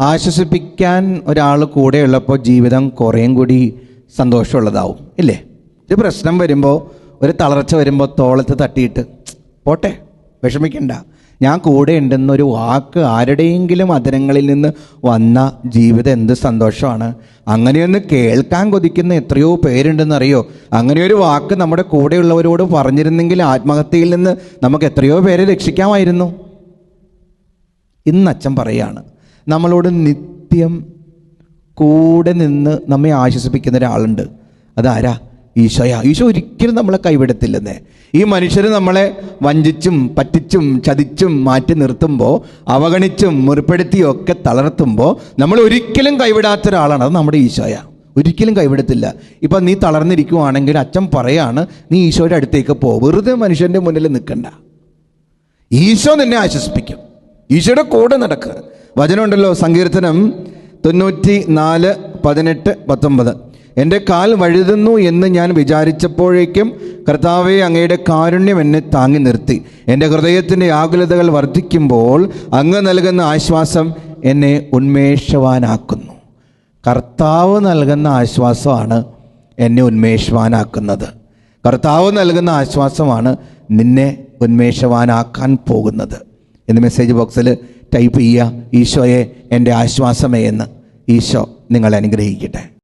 ആശ്വസിപ്പിക്കാൻ ഒരാൾ കൂടെ ഉള്ളപ്പോൾ ജീവിതം കുറേയും കൂടി സന്തോഷമുള്ളതാവും ഇല്ലേ? ഒരു പ്രശ്നം വരുമ്പോൾ ഒരു തളർച്ച വരുമ്പോൾ തോളത്ത് തട്ടിയിട്ട് പോട്ടെ വിഷമിക്കണ്ട. ഞാൻ കൂടെ ഉണ്ടെന്നൊരു വാക്ക് ആരുടെയെങ്കിലും അതിരങ്ങളിൽ നിന്ന് വന്ന ജീവിതം എന്ത് സന്തോഷമാണ്. അങ്ങനെയൊന്ന് കേൾക്കാൻ കൊതിക്കുന്ന എത്രയോ പേരുണ്ടെന്നറിയോ? അങ്ങനെയൊരു വാക്ക് നമ്മുടെ കൂടെയുള്ളവരോട് പറഞ്ഞിരുന്നെങ്കിൽ ആത്മഹത്യയിൽ നിന്ന് നമുക്ക് എത്രയോ പേരെ രക്ഷിക്കാമായിരുന്നു. ഇന്ന് അച്ഛൻ പറയാണ് നമ്മളോട് നിത്യം കൂടെ നിന്ന് നമ്മെ ആശ്വസിപ്പിക്കുന്ന ഒരാളുണ്ട്. അതാരാ? ഈശോയ. ഈശോ ഒരിക്കലും നമ്മളെ കൈവിടത്തില്ലെന്നേ. ഈ മനുഷ്യർ നമ്മളെ വഞ്ചിച്ചും പറ്റിച്ചും ചതിച്ചും മാറ്റി നിർത്തുമ്പോൾ അവഗണിച്ചും മുറിപ്പെടുത്തിയും ഒക്കെ തളർത്തുമ്പോൾ നമ്മൾ ഒരിക്കലും കൈവിടാത്ത ഒരാളാണ്. അത് നമ്മുടെ ഈശോയ. ഒരിക്കലും കൈവിടത്തില്ല. ഇപ്പം നീ തളർന്നിരിക്കുവാണെങ്കിൽ അച്ഛൻ പറയാണ് നീ ഈശോയുടെ അടുത്തേക്ക് പോ. വെറുതെ മനുഷ്യന്റെ മുന്നിൽ നിൽക്കണ്ട. ഈശോ നിന്നെ ആശ്വസിപ്പിക്കും. ഈശോയുടെ കൂടെ നടക്കുക വചനമുണ്ടല്ലോ സങ്കീർത്തനം തൊണ്ണൂറ്റി നാല് പതിനെട്ട് പത്തൊമ്പത്. എന്റെ കാൽ വഴുതുന്നു എന്ന് ഞാൻ വിചാരിച്ചപ്പോഴേക്കും കർത്താവെ അങ്ങയുടെ കാരുണ്യം എന്നെ താങ്ങി നിർത്തി. എന്റെ ഹൃദയത്തിന്റെ ആകുലതകൾ വർദ്ധിക്കുമ്പോൾ അങ്ങ് നൽകുന്ന ആശ്വാസം എന്നെ ഉന്മേഷവാനാക്കുന്നു. കർത്താവ് നൽകുന്ന ആശ്വാസമാണ് എന്നെ ഉന്മേഷവാനാക്കുന്നത്. കർത്താവ് നൽകുന്ന ആശ്വാസമാണ് നിന്നെ ഉന്മേഷവാനാക്കാൻ പോകുന്നത്. എന്ന് മെസ്സേജ് ബോക്സിൽ ടൈപ്പ് ചെയ്യുക. ഈശോയെ എന്റെ ആശ്വാസമേ എന്ന്. ഈശോ നിങ്ങളെ അനുഗ്രഹിക്കട്ടെ.